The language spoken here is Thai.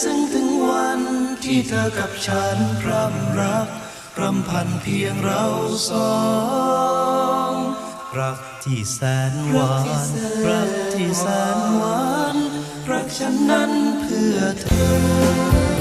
ซึ่งถึงวันที่เธอกับฉันพร่ำรักพร่ำพันเพียงเราสองรักที่แสนหวานรักที่แสนหวานรักฉันนั้นเพื่อเธอ